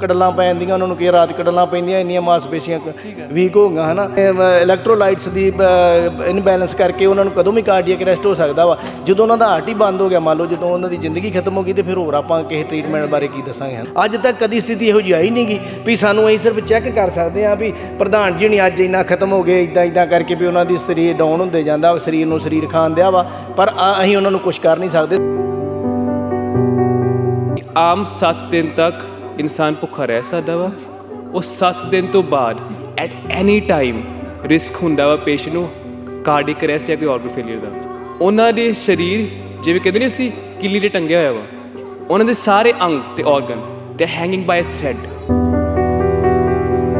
ਕੜਲਾਂ ਪੈ ਜਾਂਦੀਆਂ, ਉਹਨਾਂ ਨੂੰ ਕਿ ਰਾਤ ਕੜਲਾਂ ਪੈਂਦੀਆਂ, ਇੰਨੀਆਂ ਮਾਸਪੇਸ਼ੀਆਂ ਵੀਕ ਹੋ ਗਈਆਂ, ਹਨਾ? ਇਲੈਕਟ੍ਰੋਲਾਈਟਸ ਦੀ ਇਨਬੈਲੈਂਸ ਕਰਕੇ ਉਹਨਾਂ ਨੂੰ ਕਦੋਂ ਵੀ ਕਾਰਡੀਅਕ ਅਰੈਸਟ ਹੋ ਸਕਦਾ ਵਾ। ਜਦੋਂ ਉਹਨਾਂ ਦਾ ਹਾਰਟ ਹੀ ਬੰਦ ਹੋ ਗਿਆ, ਮੰਨ ਲਓ ਜਦੋਂ ਉਹਨਾਂ ਦੀ ਜ਼ਿੰਦਗੀ ਖਤਮ ਹੋ ਗਈ, ਤੇ ਫਿਰ ਹੋਰ ਆਪਾਂ ਕਿਸੇ ਟ੍ਰੀਟਮੈਂਟ ਬਾਰੇ ਕੀ ਦੱਸਾਂਗੇ ਅੱਜ ਤੱਕ ਕਦੀ ਸਥਿਤੀ ਇਹੋ ਜਿਹੀ ਆਈ ਨਹੀਂ ਗਈ ਵੀ ਸਾਨੂੰ ਅਸੀਂ ਸਿਰਫ ਚੈੱਕ ਕਰ ਸਕਦੇ ਹਾਂ ਵੀ ਪ੍ਰਧਾਨ ਜੀ ਨਹੀਂ ਅੱਜ ਇੰਨਾ ਖਤਮ ਹੋ ਗਏ ਇਦਾਂ ਇਦਾਂ ਕਰਕੇ ਵੀ ਉਹਨਾਂ ਦੀ ਸਰੀਰ ਡਾਊਨ ਹੁੰਦੇ ਜਾਂਦਾ ਸਰੀਰ ਨੂੰ ਸਰੀਰ ਖਾਣ ਦਿਆ ਵਾ, ਪਰ ਅਸੀਂ ਉਹਨਾਂ ਨੂੰ ਕੁਝ ਕਰ ਨਹੀਂ ਸਕਦੇ। ਆਮ 7 ਦਿਨ ਤੱਕ ਇਨਸਾਨ ਭੁੱਖਾ ਰਹਿ ਸਕਦਾ ਵਾ ਉਹ 7 ਦਿਨ ਤੋਂ ਬਾਅਦ ਐਟ ਐਨੀ ਟਾਈਮ ਰਿਸਕ ਹੁੰਦਾ ਵਾ ਪੇਸ਼ੈਂਟ ਨੂੰ ਕਾਰਡਿਕ ਅਰੈਸਟ ਜਾਂ ਕੋਈ ਆਰਗਨ ਫੇਲਿਅਰ ਦਾ। ਉਹਨਾਂ ਦੇ ਸਰੀਰ ਜਿਵੇਂ ਕਹਿੰਦੇ ਨੇ ਅਸੀਂ ਕਿੱਲੀ ਤੇ ਟੰਗਿਆ ਹੋਇਆ ਵਾ। ਉਹਨਾਂ ਦੇ ਸਾਰੇ ਅੰਗ ਤੇ ਆਰਗਨ ਦੇ ਹੈਂਗਿੰਗ ਬਾਈ ਅ ਥ੍ਰੈਡ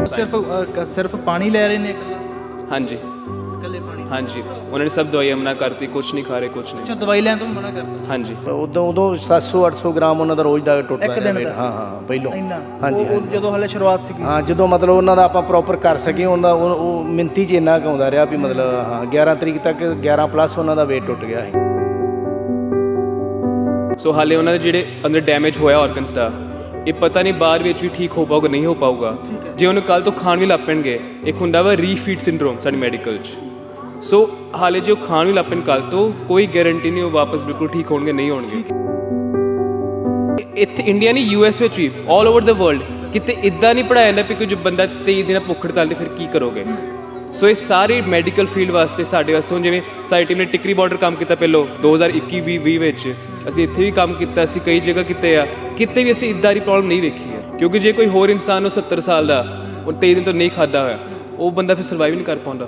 ਸਿਰਫ ਸਿਰਫ ਪਾਣੀ ਲੈ ਰਹੇ ਨੇ ਇਕੱਲਾ? ਹਾਂਜੀ। ਹਾਂਜੀ ਉਹਨਾਂ ਨੇ ਸਭ ਦਵਾਈਆਂ ਮਨਾ ਕਰਤੀ ਕੁਝ ਨਹੀਂ ਖਾ ਰਹੇ ਕੁਝ ਨਹੀਂ। ਅੱਛਾ ਦਵਾਈ ਲੈਣ ਤੋਂ ਵੀ ਮਨਾ ਕਰਦਾ ਹਾਂਜੀ। ਉਦੋਂ ਉਦੋਂ 700 800 ਗ੍ਰਾਮ ਉਹਨਾਂ ਦਾ ਰੋਜ਼ ਦਾ ਟੁੱਟਦਾ ਇੱਕ ਦਿਨ ਦਾ? ਹਾਂ ਹਾਂ ਪਹਿਲੋਂ। ਇੰਨਾ? ਹਾਂਜੀ, ਉਹ- ਜਦੋਂ ਹਲੇ ਸ਼ੁਰੂਆਤ ਸੀਗੀ? ਹਾਂ ਜਦੋਂ ਮਤਲਬ ਉਹਨਾਂ ਦਾ ਆਪਾਂ ਪ੍ਰੋਪਰ ਕਰ ਸਕੇ ਉਹਨਾਂ ਉਹ ਉਹ ਮਿੰਤੀ ਚ ਇੰਨਾ ਕੁ ਆਉਂਦਾ ਰਿਹਾ ਵੀ ਮਤਲਬ ਹਾਂ 11 ਤਰੀਕ ਤੱਕ 11 ਪਲੱਸ ਉਹਨਾਂ ਦਾ weight ਟੁੱਟ ਗਿਆ ਸੀ। ਸੋ ਹਾਲੇ ਉਹਨਾਂ ਦੇ ਜਿਹੜੇ ਅੰਦਰ ਡੈਮੇਜ ਹੋਇਆ ਆਰਗਨਸ ਦਾ ਇਹ ਪਤਾ ਨਹੀਂ ਬਾਹਰ ਵਿੱਚ ਵੀ ਠੀਕ ਹੋ ਪਾਊਗਾ ਨਹੀਂ ਹੋ ਪਾਊਗਾ। ਜੇ ਉਹਨੂੰ ਕੱਲ ਤੋਂ ਖਾਣ ਵੀ ਲੱਪਣਗੇ ਇੱਕ ਹੁੰਦਾ ਵਾ ਰੀਫੀਡ ਸਿੰਡਰੋਮ ਸਾਡੀ ਮੈਡੀਕਲ 'ਚ। ਸੋ ਹਾਲੇ ਜੇ ਉਹ ਖਾਣ ਵੀ ਲੱਪਣ ਕੱਲ ਤੋਂ, ਕੋਈ ਗਾਰੰਟੀ ਨਹੀਂ, ਉਹ ਵਾਪਸ ਬਿਲਕੁਲ ਠੀਕ ਹੋਣਗੇ, ਨਹੀਂ ਹੋਣਗੇ। ਇੱਥੇ ਇੰਡੀਆ ਨਹੀਂ ਯੂਐਸ ਵਿੱਚ ਵੀ 올 ਓਵਰ ਦ ਵਰਲਡ ਕਿਤੇ ਇਦਾਂ ਨਹੀਂ ਪੜਾਇਆ ਜਾਂਦਾ ਵੀ ਕੋਈ ਜੋ ਬੰਦਾ 23 ਦਿਨ ਭੁੱਖ ਹੜਤਾਲ ਤੇ ਫਿਰ ਕੀ ਕਰੋਗੇ? ਸੋ ਇਹ ਸਾਰੇ ਮੈਡੀਕਲ ਫੀਲਡ ਵਾਸਤੇ, ਸਾਡੇ ਵਾਸਤੇ, ਹੁਣ ਜਿਵੇਂ ਸਾਡੀ ਟੀਮ ਨੇ ਟਿਕਰੀ ਬਾਰਡਰ ਕੰਮ ਕੀਤਾ ਪਹਿਲੋਂ 2021 20 20 ਵਿੱਚ, ਅਸੀਂ ਇੱਥੇ ਵੀ ਕੰਮ ਕੀਤਾ, ਅਸੀਂ ਕਈ ਜਗ੍ਹਾ ਕੀਤੇ ਆ, ਕਿਤੇ ਵੀ ਅਸੀਂ ਇਦਾਂ ਦੀ ਪ੍ਰੋਬਲਮ ਨਹੀਂ ਵੇਖੀ ਹੈ। ਕਿਉਂਕਿ ਜੇ ਕੋਈ ਹੋਰ ਇਨਸਾਨ ਨੂੰ 70 ਸਾਲ ਦਾ, ਉਹ 23 ਦਿਨ ਤੋਂ ਨਹੀਂ ਖਾਦਾ ਹੋਇਆ, ਉਹ ਬੰਦਾ ਫਿਰ ਸਰਵਾਈਵ ਨਹੀਂ ਕਰ ਪਾਉਂਦਾ।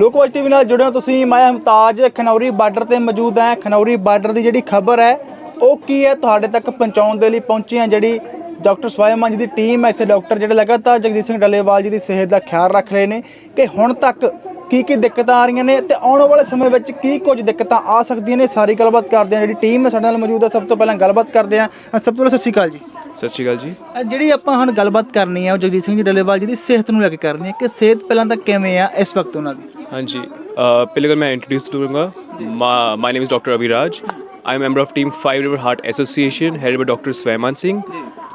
ਲੋਕਵਾਜ ਟੀਵੀ ਨਾਲ ਜੁੜੇ ਹੋ ਤੁਸੀਂ। ਮੈਂ ਹਮਤਾਜ ਖਨੌਰੀ ਬਾਰਡਰ ਤੇ ਮੌਜੂਦ ਹਾਂ। ਖਨੌਰੀ ਬਾਰਡਰ ਦੀ ਜਿਹੜੀ ਖਬਰ ਹੈ, ਉਹ ਕੀ ਹੈ? ਤੁਹਾਡੇ ਤੱਕ ਪਹੁੰਚਾਉਣ ਦੇ ਲਈ ਪਹੁੰਚੇ ਹਾਂ ਜਿਹੜੀ ਡਾਕਟਰ ਸਵਾਇਮਨ ਜੀ ਦੀ ਟੀਮ ਹੈ। ਇੱਥੇ ਡਾਕਟਰ ਜਿਹੜੇ ਲਗਾਤਾਰ ਜਗਜੀਤ ਸਿੰਘ ਡੱਲੇਵਾਲ ਜੀ ਦੀ ਸਿਹਤ ਦਾ ਖਿਆਲ ਰੱਖ ਰਹੇ ਨੇ ਕਿ ਹੁਣ ਤੱਕ ਕੀ ਕੀ ਦਿੱਕਤਾਂ ਆ ਰਹੀਆਂ ਨੇ ਤੇ ਆਉਣ ਵਾਲੇ ਸਮੇਂ ਵਿੱਚ ਕੀ ਕੁਝ ਦਿੱਕਤਾਂ ਆ ਸਕਦੀਆਂ ਨੇ। ਸਾਰੀ ਗੱਲਬਾਤ ਕਰਦੇ ਹਾਂ। ਜਿਹੜੀ ਟੀਮ ਹੈ ਸਾਡੇ ਨਾਲ ਮੌਜੂਦ ਹੈ। ਸਭ ਤੋਂ ਪਹਿਲਾਂ ਗੱਲਬਾਤ ਕਰਦੇ ਹਾਂ। ਸਭ ਤੋਂ ਪਹਿਲਾਂ ਸਤਿ ਸ਼੍ਰੀ ਅਕਾਲ ਜੀ। ਸਤਿ ਸ਼੍ਰੀ ਅਕਾਲ ਜੀ। ਅ, ਜਿਹੜੀ ਆਪਾਂ ਹੁਣ ਗੱਲਬਾਤ ਕਰਨੀ ਹੈ ਉਹ ਜਗਦੀਪ ਸਿੰਘ ਜੀ ਡੱਲੇਵਾਲ ਜੀ ਦੀ ਸਿਹਤ ਨੂੰ ਲੈ ਕੇ ਕਰਨੀ ਹੈ ਕਿ ਸਿਹਤ ਪਹਿਲਾਂ ਤਾਂ ਕਿਵੇਂ ਆ ਇਸ ਵਕਤ ਉਹਨਾਂ ਦੀ? ਹਾਂਜੀ ਅਹ ਪਹਿਲੇ ਗੱਲ ਮੈਂ ਇੰਟਰੋਡਿਊਸ ਕਰੂੰਗਾ। My name is doctor Aviraj I am member of team 5 river heart association headed by doctor Swaiman Singh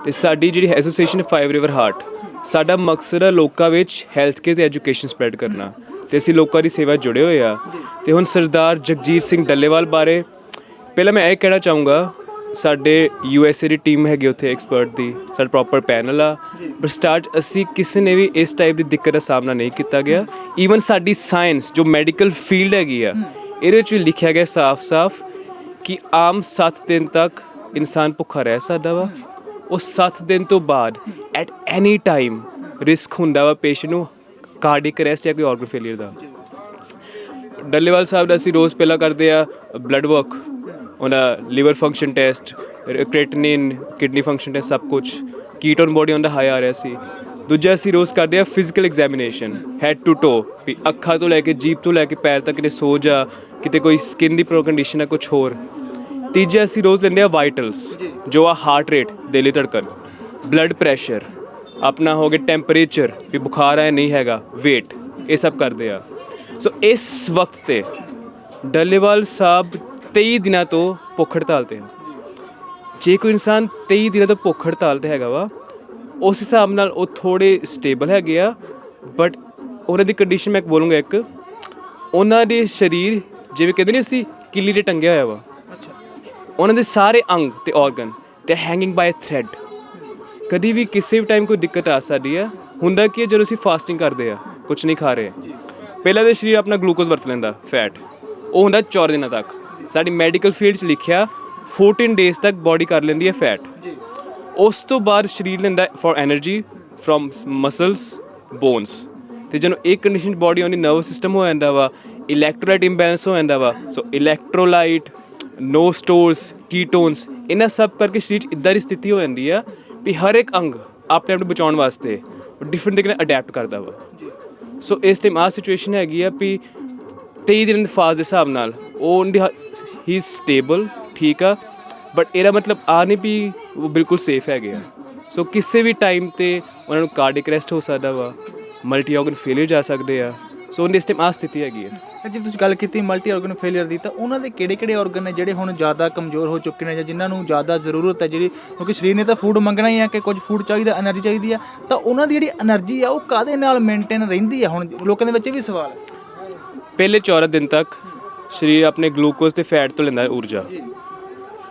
ਤੇ ਸਾਡੀ ਜਿਹੜੀ ਐਸੋਸੀਏਸ਼ਨ 5 ਰਿਵਰ ਹਾਰਟ ਸਾਡਾ ਮਕਸਦ ਹੈ ਲੋਕਾਂ ਵਿੱਚ ਹੈਲਥ ਕੇਅਰ ਤੇ ਐਜੂਕੇਸ਼ਨ ਸਪਰੈਡ ਕਰਨਾ। ਤੇ ਅਸੀਂ ਲੋਕਾਂ ਦੀ ਸੇਵਾ 'ਚ ਜੁੜੇ ਹੋਏ ਆ। ਤੇ ਹੁਣ ਸਰਦਾਰ ਜਗਜੀਤ ਸਿੰਘ ਡੱਲੇਵਾਲ ਬਾਰੇ ਪਹਿਲਾਂ ਮੈਂ ਇਹ ਕਹਿਣਾ ਚਾਹੂੰਗਾ ਸਾਡੇ ਯੂ ਐਸ ਏ ਦੀ ਟੀਮ ਹੈਗੀ ਉੱਥੇ ਐਕਸਪਰਟ ਦੀ ਸਾਡਾ ਪ੍ਰੋਪਰ ਪੈਨਲ ਆ। ਪਰ ਸਟਾਰਟ ਅਸੀਂ ਕਿਸੇ ਨੇ ਵੀ ਇਸ ਟਾਈਪ ਦੀ ਦਿੱਕਤ ਦਾ ਸਾਹਮਣਾ ਨਹੀਂ ਕੀਤਾ ਗਿਆ। ਈਵਨ ਸਾਡੀ ਸਾਇੰਸ ਜੋ ਮੈਡੀਕਲ ਫੀਲਡ ਹੈਗੀ ਆ ਇਹਦੇ ਵਿੱਚ ਵੀ ਲਿਖਿਆ ਗਿਆ ਸਾਫ਼-ਸਾਫ਼ ਕਿ ਆਮ 7 ਦਿਨ ਤੱਕ ਇਨਸਾਨ ਭੁੱਖਾ ਰਹਿ ਸਕਦਾ ਵਾ। ਉਹ 7 ਦਿਨ ਤੋਂ ਬਾਅਦ ਐਟ ਐਨੀ ਟਾਈਮ ਰਿਸਕ ਹੁੰਦਾ ਵਾ ਪੇਸ਼ੈਂਟ ਨੂੰ ਕਾਰਡਿਕ ਅਰੈਸਟ ਜਾਂ ਕੋਈ ਆਰਗਨ ਫੇਲਿਅਰ ਦਾ। ਡੱਲੇਵਾਲ ਸਾਹਿਬ ਦਾ ਅਸੀਂ ਰੋਜ਼ ਪਹਿਲਾਂ ਕਰਦੇ ਆ ਬਲੱਡ ਵਰਕ ਉਹਦਾ liver function test creatinine kidney function test ਸਭ ਕੁਝ ਕੀਟੋਨ ਬੋਡੀ ਉਹਦਾ ਹਾਈ ਆ ਰਿਹਾ ਸੀ। ਦੂਜਾ ਅਸੀਂ ਰੋਜ਼ ਕਰਦੇ ਆ physical examination head to toe ਵੀ ਅੱਖਾਂ ਤੋਂ ਲੈ ਕੇ ਜੀਭ ਤੋਂ ਲੈ ਕੇ ਪੈਰ ਤੱਕ ਕਿਤੇ ਸੋਜ ਆ, ਕਿਤੇ ਕੋਈ ਸਕਿਨ ਦੀ ਪ੍ਰੋ ਕੰਡੀਸ਼ਨ ਆ ਕੁਝ ਹੋਰ। ਤੀਜਾ ਅਸੀਂ ਰੋਜ਼ ਲੈਂਦੇ ਆ ਵਾਈਟਲਸ ਜੋ ਆ ਹਾਰਟ ਰੇਟ ਦਿਲ ਦੀ ਧੜਕਨ ਬਲੱਡ ਪ੍ਰੈਸ਼ਰ ਆਪਣਾ ਹੋ ਗਿਆ ਟੈਂਪਰੇਚਰ ਵੀ ਬੁਖਾਰ ਹੈ ਨਹੀਂ ਹੈਗਾ, weight, ਇਹ ਸਭ ਕਰਦੇ ਆ। ਸੋ ਇਸ ਵਕਤ ਤੇ ਡੱਲੇਵਾਲ ਸਾਹਿਬ 23 ਦਿਨਾਂ ਤੋਂ ਭੁੱਖ ਹੜਤਾਲ ਤੇ ਆ ਜੇ ਕੋਈ ਇਨਸਾਨ 23 ਦਿਨਾਂ ਤੋਂ ਭੁੱਖ ਹੜਤਾਲ ਤੇ ਹੈਗਾ ਵਾ ਉਸ ਹਿਸਾਬ ਨਾਲ ਉਹ ਥੋੜੇ ਸਟੇਬਲ ਹੈਗੇ ਆ ਬਟ ਉਹਨਾਂ ਦੀ ਕੰਡੀਸ਼ਨ ਮੈਂ ਇੱਕ ਬੋਲੂੰਗਾ ਇੱਕ ਉਹਨਾਂ ਦੇ ਸਰੀਰ ਜਿਵੇਂ ਕਹਿੰਦੇ ਨੇ ਅਸੀਂ ਕਿੱਲੀ ਤੇ ਟੰਗਿਆ ਹੋਇਆ ਵਾ। ਉਹਨਾਂ ਦੇ ਸਾਰੇ ਅੰਗ ਤੇ ਆਰਗਨ ਦੇ ਹੈਂਗਿੰਗ ਬਾਈ ਅ ਥ੍ਰੈਡ ਕਦੀ ਵੀ ਕਿਸੇ ਵੀ ਟਾਈਮ ਕੋਈ ਦਿੱਕਤ ਆ ਸਕਦੀ ਹੈ ਹੁੰਦਾ ਕੀ ਹੈ ਜਦੋਂ ਅਸੀਂ ਫਾਸਟਿੰਗ ਕਰਦੇ ਆ ਕੁਝ ਨਹੀਂ ਖਾ ਰਹੇ। ਪਹਿਲਾਂ ਤੇ ਸਰੀਰ ਆਪਣਾ ਗਲੂਕੋਜ਼ ਵਰਤ ਲੈਂਦਾ ਫੈਟ ਉਹ ਹੁੰਦਾ 4 ਦਿਨਾਂ ਤੱਕ। ਸਾਡੀ ਮੈਡੀਕਲ ਫੀਲਡ 'ਚ ਲਿਖਿਆ 14 ਡੇਜ਼ ਤੱਕ ਬਾਡੀ ਕਰ ਲੈਂਦੀ ਹੈ ਫੈਟ ਉਸ ਤੋਂ ਬਾਅਦ ਸਰੀਰ ਲੈਂਦਾ for energy firm muscles bones ਤੇ ਜਦੋਂ ਇਹ ਕੰਡੀਸ਼ਨ 'ਚ ਬਾਡੀ ਉਹਦੀ ਨਰਵਸ ਸਿਸਟਮ ਹੋ ਜਾਂਦਾ ਵਾ ਇਲੈਕਟ੍ਰੋਲਾਈਟ ਇੰਬੈਲੈਂਸ ਹੋ ਜਾਂਦਾ ਵਾ ਸੋ ਇਲੈਕਟ੍ਰੋਲਾਈਟ ਨੋ ਸਟੋਰਸ ਕੀਟੋਨਸ ਇਹਨਾਂ ਸਭ ਕਰਕੇ ਸਰੀਰ 'ਚ ਇਦਾਂ ਦੀ ਸਥਿਤੀ ਹੋ ਜਾਂਦੀ ਆ ਵੀ ਹਰ ਇੱਕ ਅੰਗ ਆਪਣੇ ਆਪ ਨੂੰ ਬਚਾਉਣ ਵਾਸਤੇ ਡਿਫਰੈਂਟ ਤਰੀਕੇ ਨਾਲ ਅਡਾਪਟ ਕਰਦਾ ਵਾ। ਸੋ ਇਸ ਟਾਈਮ ਆ ਸਿਚੁਏਸ਼ਨ ਹੈਗੀ ਆ ਵੀ 23 ਦਿਨ ਦੇ ਦੇ ਹਿਸਾਬ ਨਾਲ, ਉਹ ਹੀ ਸਟੇਬਲ ਠੀਕ ਆ ਬਟ ਇਹਦਾ ਮਤਲਬ ਆ ਨਹੀਂ ਵੀ ਉਹ ਬਿਲਕੁਲ ਸੇਫ ਹੈਗੇ ਆ। ਸੋ ਕਿਸੇ ਵੀ ਟਾਈਮ ਤੇ ਉਹਨਾਂ ਨੂੰ ਕਾਰਡਿਕ ਰੈਸਟ ਹੋ ਸਕਦਾ ਵਾ ਮਲਟੀ ਆਰਗਨ ਫੇਲਿਅਰ ਜਾ ਸਕਦੇ ਆ ਸੋ ਉਹਨੇ ਇਸ ਟਾਈਮ ਆ ਸਥਿਤੀ ਹੈਗੀ ਹੈ ਜੇ ਤੁਸੀਂ ਗੱਲ ਕੀਤੀ ਮਲਟੀ ਆਰਗਨ ਫੇਲਿਅਰ ਦੀ, ਤਾਂ ਉਹਨਾਂ ਦੇ ਕਿਹੜੇ-ਕਿਹੜੇ ਆਰਗਨ ਨੇ ਜਿਹੜੇ ਹੁਣ ਜ਼ਿਆਦਾ ਕਮਜ਼ੋਰ ਹੋ ਚੁੱਕੇ ਨੇ ਜਾਂ ਜਿਨ੍ਹਾਂ ਨੂੰ ਜ਼ਿਆਦਾ ਜ਼ਰੂਰਤ ਹੈ ਜਿਹੜੀ, ਕਿਉਂਕਿ ਸਰੀਰ ਨੇ ਤਾਂ ਫੂਡ ਮੰਗਣਾ ਹੀ ਆ ਕਿ ਕੁਝ ਫੂਡ ਚਾਹੀਦਾ એનર્ਜੀ ਚਾਹੀਦੀ ਆ, ਤਾਂ ਉਹਨਾਂ ਦੀ ਜਿਹੜੀ એનર્ਜੀ ਆ, ਉਹ ਕਾਦੇ ਨਾਲ ਮੇਨਟੇਨ ਰਹਿੰਦੀ ਆ? ਹੁਣ ਲੋਕਾਂ ਦੇ ਵਿੱਚ ਵੀ ਸਵਾਲ ਹੈ। ਪਹਿਲੇ 14 ਦਿਨ ਤੱਕ ਸਰੀਰ ਆਪਣੇ ਗਲੂਕੋਜ਼ ਤੇ ਫੈਟ ਤੋਂ ਲੈਂਦਾ ਹੈ ਊਰਜਾ।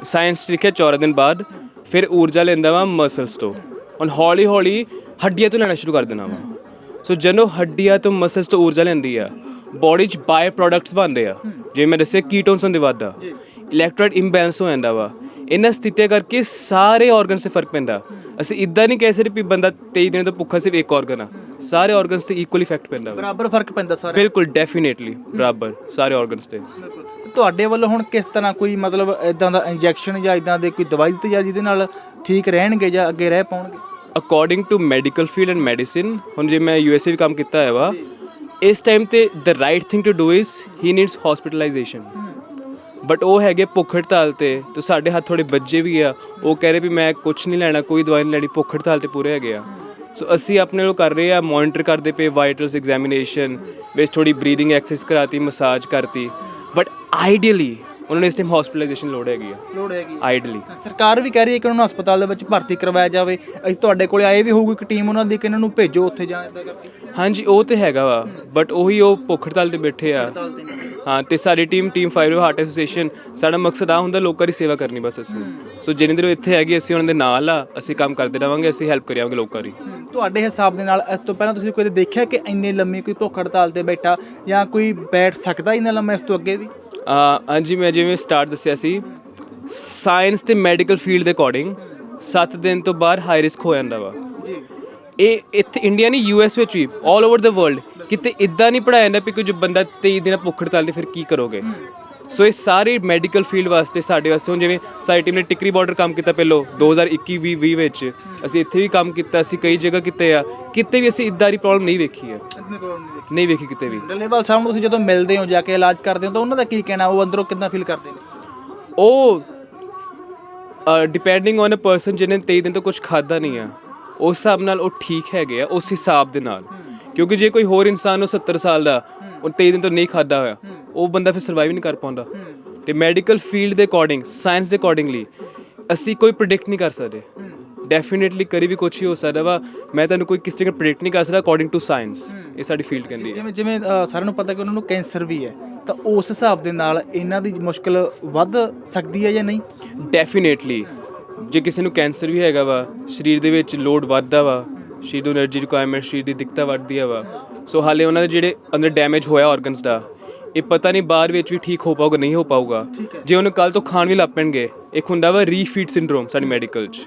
ਸਾਇੰਸ 'ਚ ਲਿਖਿਆ 14 ਦਿਨ ਬਾਅਦ ਫਿਰ ਊਰਜਾ ਲੈਂਦਾ ਵਾ ਮਸਲਸ ਤੋਂ। ਹੁਣ ਹੌਲੀ ਹੌਲੀ ਹੱਡੀਆਂ ਤੋਂ ਲੈਣਾ ਸ਼ੁਰੂ ਕਰ ਦੇਣਾ ਵਾ। ਸੋ ਜਦੋਂ ਹੱਡੀਆਂ ਤੋਂ ਮਸਲਸ ਤੋਂ ਊਰਜਾ ਲੈਂਦੀ ਆ ਬਾਡੀ 'ਚ ਬਾਈ ਪ੍ਰੋਡਕਟਸ ਬਣਦੇ ਆ। ਜਿਵੇਂ ਮੈਂ ਦੱਸਿਆ ਕੀਟੋਨਸ ਹੁੰਦੇ ਵੱਧਦਾ ਇਲੈਕਟ੍ਰੋਲਾਈਟ ਇੰਬੈਲੈਂਸ ਹੋ ਜਾਂਦਾ ਵਾ। ਇਹਨਾਂ ਸਥਿਤੀਆਂ ਕਰਕੇ ਸਾਰੇ ਆਰਗਨਸ ਤੇ ਫ਼ਰਕ ਪੈਂਦਾ। ਅਸੀਂ ਇਦਾਂ ਨਹੀਂ ਕਹਿ ਸਕਦੇ ਵੀ ਬੰਦਾ 23 ਦਿਨ ਤੋਂ ਭੁੱਖਾ ਸਿਰਫ ਇੱਕ ਆਰਗਨ ਆ। ਸਾਰੇ ਆਰਗਨਸ ਤੇ ਇਕੁਅਲੀ ਇਫੈਕਟ ਪੈਂਦਾ ਵਾ। ਬਰਾਬਰ ਫ਼ਰਕ ਪੈਂਦਾ ਸਾਰੇ ਬਿਲਕੁਲ ਡੈਫੀਨੇਟਲੀ ਬਰਾਬਰ ਸਾਰੇ ਆਰਗਨਸ ਤੇ। ਤੁਹਾਡੇ ਵੱਲੋਂ ਹੁਣ ਕਿਸ ਤਰ੍ਹਾਂ ਕੋਈ ਮਤਲਬ ਇਦਾਂ ਦਾ ਇੰਜੈਕਸ਼ਨ ਜਾਂ ਇਦਾਂ ਦੇ ਕੋਈ ਦਵਾਈ ਦਿੱਤੀ ਜਾ ਜਿਹਦੇ ਨਾਲ ਠੀਕ ਰਹਿਣਗੇ ਜਾਂ ਅੱਗੇ ਰਹਿ ਪਾਉਣਗੇ? According to medical field and medicine ਹੁਣ ਜੇ ਮੈਂ ਯੂਐਸਏ ਵੀ ਕੰਮ ਕੀਤਾ ਹੈ ਵਾ ਇਸ ਟਾਈਮ ਤੇ the right thing to do is he needs hospitalisation but ਉਹ ਹੈਗੇ ਭੁੱਖ ਹੜਤਾਲ ਤੇ ਤੇ ਸਾਡੇ ਹੱਥ ਥੋੜੇ ਬੱਜੇ ਵੀ ਆ। ਉਹ ਕਹਿ ਰਹੇ ਵੀ ਮੈਂ ਕੁਝ ਨਹੀਂ ਲੈਣਾ ਕੋਈ ਦਵਾਈ ਨਹੀਂ ਲੈਣੀ ਭੁੱਖ ਹੜਤਾਲ ਤੇ ਪੂਰੇ ਹੈਗੇ ਆ। ਸੋ ਅਸੀਂ ਆਪਣੇ ਵੱਲੋਂ ਕਰ ਰਹੇ ਆ ਮੋਨੀਟਰ ਕਰਦੇ ਪਏ ਵਾਈਟਲਸ ਐਗਜ਼ਾਮੀਨੇਸ਼ਨ ਵਿੱਚ ਥੋੜੀ ਬਰੀਦਿੰਗ ਐਕਸਰਸਾਈਜ਼ ਕਰਾਤੀ ਮਸਾਜ ਕਰਤੀ। ਬਟ ਆਈਡੀਅਲੀ ਉਹਨਾਂ ਨੂੰ ਇਸ ਟਾਈਮ ਹਸਪੀਟਲਾਈਜੇਸ਼ਨ ਲੋੜ ਹੈਗੀ ਆ। ਲੋੜ ਹੈਗੀ ਆਈਡੀਅਲੀ ਸਰਕਾਰ ਵੀ ਕਹਿ ਰਹੀ ਹੈ ਕਿ ਉਹਨਾਂ ਨੂੰ ਹਸਪਤਾਲ ਦੇ ਵਿੱਚ ਭਰਤੀ ਕਰਵਾਇਆ ਜਾਵੇ। ਅਸੀਂ ਤੁਹਾਡੇ ਕੋਲੇ ਆਏ ਵੀ ਹੋਊਗੀ ਇੱਕ ਟੀਮ ਉਹਨਾਂ ਦੀ ਕਿ ਇਹਨਾਂ ਨੂੰ ਭੇਜੋ ਉੱਥੇ ਜਾਂ ਇਦਾਂ ਕਰਕੇ। ਹਾਂਜੀ ਉਹ ਤੇ ਹੈਗਾ ਵਾ ਬਟ ਉਹੀ ਉਹ ਭੁੱਖ ਹੜਤਾਲ ਤੇ ਬੈਠੇ ਆ। ਹਾਂ ਤੇ ਸਾਡੀ team team five heart association ਸਾਡਾ ਮਕਸਦ ਆ ਹੁੰਦਾ ਲੋਕਾਂ ਦੀ ਸੇਵਾ ਕਰਨੀ ਬਸ ਅਸੀਂ। ਸੋ ਜਿੰਨੇ ਦਿਨ ਉਹ ਇੱਥੇ ਹੈਗੇ ਅਸੀਂ ਉਹਨਾਂ ਦੇ ਨਾਲ ਆ ਅਸੀਂ ਕੰਮ ਕਰਦੇ ਰਵਾਂਗੇ ਅਸੀਂ ਹੈਲਪ ਕਰਿਆਵਾਂਗੇ ਲੋਕਾਂ ਦੀ। ਤੁਹਾਡੇ ਹਿਸਾਬ ਦੇ ਨਾਲ ਇਸ ਤੋਂ ਪਹਿਲਾਂ ਤੁਸੀਂ ਕੋਈ ਦੇਖਿਆ ਕਿ ਇੰਨੇ ਲੰਮੀ ਕੋਈ ਭੁੱਖ ਹੜਤਾਲ ਤੇ ਬੈਠਾ ਜਾਂ ਕੋਈ ਬੈਠ ਸਕਦਾ ਇੰਨਾ ਲੰਮਾ ਇਸ ਤੋਂ ਅੱਗੇ ਵੀ? ਹਾਂਜੀ ਮੈਂ ਜਿਵੇਂ ਸਟਾਰਟ ਦੱਸਿਆ ਸੀ ਸਾਇੰਸ ਤੇ ਮੈਡੀਕਲ ਫੀਲਡ ਦੇ ਅਕੋਰਡਿੰਗ 7 ਦਿਨ ਤੋਂ ਬਾਅਦ ਹਾਈ ਰਿਸਕ ਹੋ ਜਾਂਦਾ ਵਾ। ਜੀ। ਇਹ ਇੱਥੇ ਇੰਡੀਆ ਨਹੀਂ ਯੂਐਸ ਵਿੱਚ ਵੀ 올 ਓਵਰ ਦ ਵਰਲਡ ਕਿਤੇ ਇਦਾਂ ਨਹੀਂ ਪੜਾਇਆ ਜਾਂਦਾ ਵੀ ਕੋਈ ਜੋ ਬੰਦਾ 23 ਦਿਨ ਭੁੱਖ ਹੜਤਾਲ ਤੇ ਫਿਰ ਕੀ ਕਰੋਗੇ? ਸੋ ਇਹ ਸਾਰੇ ਮੈਡੀਕਲ ਫੀਲਡ ਵਾਸਤੇ ਸਾਡੇ ਵਾਸਤੇ ਹੁਣ ਜਿਵੇਂ ਸਾਡੀ ਟੀਮ ਨੇ ਟਿਕਰੀ ਬਾਰਡਰ ਕੰਮ ਕੀਤਾ ਪਹਿਲੋ 2021 20 20 ਵਿੱਚ। ਅਸੀਂ ਇੱਥੇ ਵੀ ਕੰਮ ਕੀਤਾ ਅਸੀਂ ਕਈ ਜਗ੍ਹਾ ਕੀਤੇ ਆ। ਕਿਤੇ ਵੀ ਅਸੀਂ ਇਦਾਂ ਦੀ ਪ੍ਰੋਬਲਮ ਨਹੀਂ ਵੇਖੀ ਪ੍ਰੋਬਲਮ ਨਹੀਂ ਵੇਖੀ। ਕਿਤੇ ਵੀ। ਡੱਲੇਵਾਲ ਸਾਹਿਬ ਨੂੰ ਤੁਸੀਂ ਜਦੋਂ ਮਿਲਦੇ ਹੋ ਜਾ ਕੇ ਇਲਾਜ ਕਰਦੇ ਹੋ ਤਾਂ ਉਹਨਾਂ ਦਾ ਕੀ ਕਹਿਣਾ? ਉਹ ਅੰਦਰੋਂ ਕਿੱਦਾਂ ਫੀਲ ਕਰਦੇ ਨੇ? ਉਹ ਡਿਪੈਂਡਿੰਗ ਔਨ ਅ ਪਰਸਨ ਜਿਹਨੇ 23 ਦਿਨ ਤੋਂ ਕੁਝ ਖਾਦਾ ਨਹੀਂ ਆ ਉਸ ਹਿਸਾਬ ਨਾਲ ਉਹ ਠੀਕ ਹੈਗੇ ਆ ਉਸ ਹਿਸਾਬ ਦੇ ਨਾਲ। ਕਿਉਂਕਿ ਜੇ ਕੋਈ ਹੋਰ ਇਨਸਾਨ ਉਹ 70 ਸਾਲ ਦਾ ਉਹ 23 ਦਿਨ ਤੋਂ ਨਹੀਂ ਖਾਦਾ ਹੋਇਆ ਉਹ ਬੰਦਾ ਫਿਰ ਸਰਵਾਈਵ ਨਹੀਂ ਕਰ ਪਾਉਂਦਾ। ਤੇ ਮੈਡੀਕਲ ਫੀਲਡ ਦੇ ਅਕੋਰਡਿੰਗ ਸਾਇੰਸ ਦੇ ਅਕੋਰਡਿੰਗਲੀ ਅਸੀਂ ਕੋਈ ਪ੍ਰੈਡਿਕਟ ਨਹੀਂ ਕਰ ਸਕਦੇ। ਡੈਫੀਨਿਟਲੀ ਕਰੀ ਵੀ ਕੁਛ ਹੀ ਹੋ ਸਕਦਾ ਵਾ। ਮੈਂ ਤੁਹਾਨੂੰ ਕੋਈ ਕਿਸੇ ਤਰ੍ਹਾਂ ਪ੍ਰੈਡਿਕਟ ਨਹੀਂ ਕਰ ਸਕਦਾ ਅਕੋਰਡਿੰਗ ਟੂ ਸਾਇੰਸ ਇਹ ਸਾਡੀ ਫੀਲਡ ਕਹਿੰਦੀ ਹੈ। ਜਿਵੇਂ ਜਿਵੇਂ ਸਾਰਿਆਂ ਨੂੰ ਪਤਾ ਕਿ ਉਹਨਾਂ ਨੂੰ ਕੈਂਸਰ ਵੀ ਹੈ ਤਾਂ ਉਸ ਹਿਸਾਬ ਦੇ ਨਾਲ ਇਹਨਾਂ ਦੀ ਮੁਸ਼ਕਲ ਵੱਧ ਸਕਦੀ ਹੈ ਜਾਂ ਨਹੀਂ? ਡੈਫੀਨਿਟਲੀ ਜੇ ਕਿਸੇ ਨੂੰ ਕੈਂਸਰ ਵੀ ਹੈਗਾ ਵਾ ਸਰੀਰ ਦੇ ਵਿੱਚ ਲੋਡ ਵੱਧਦਾ ਵਾ ਸਰੀਰ ਨੂੰ એનર્ਜੀ ਰਿਕੁਆਇਰਮੈਂਟ ਸਰੀਰ ਦੀ ਦਿੱਕਤਾਂ ਵੱਧਦੀਆਂ ਵਾ ਸੋ ਹਾਲੇ ਉਹਨਾਂ ਦੇ ਜਿਹੜੇ ਅੰਦਰ ਡੈਮੇਜ ਹੋਇਆ ਆਰਗਨਸ ਦਾ ਇਹ ਪਤਾ ਨਹੀਂ ਬਾਅਦ ਵਿੱਚ ਵੀ ਠੀਕ ਹੋ ਪਾਊਗਾ ਨਹੀਂ ਹੋ ਪਾਊਗਾ। ਜੇ ਉਹਨੂੰ ਕੱਲ ਤੋਂ ਖਾਣ ਵੀ ਲੱਪਣਗੇ ਇੱਕ ਹੁੰਦਾ ਵਾ ਰੀਫੀਡ ਸਿੰਡਰੋਮ ਸਾਡੀ ਮੈਡੀਕਲ 'ਚ।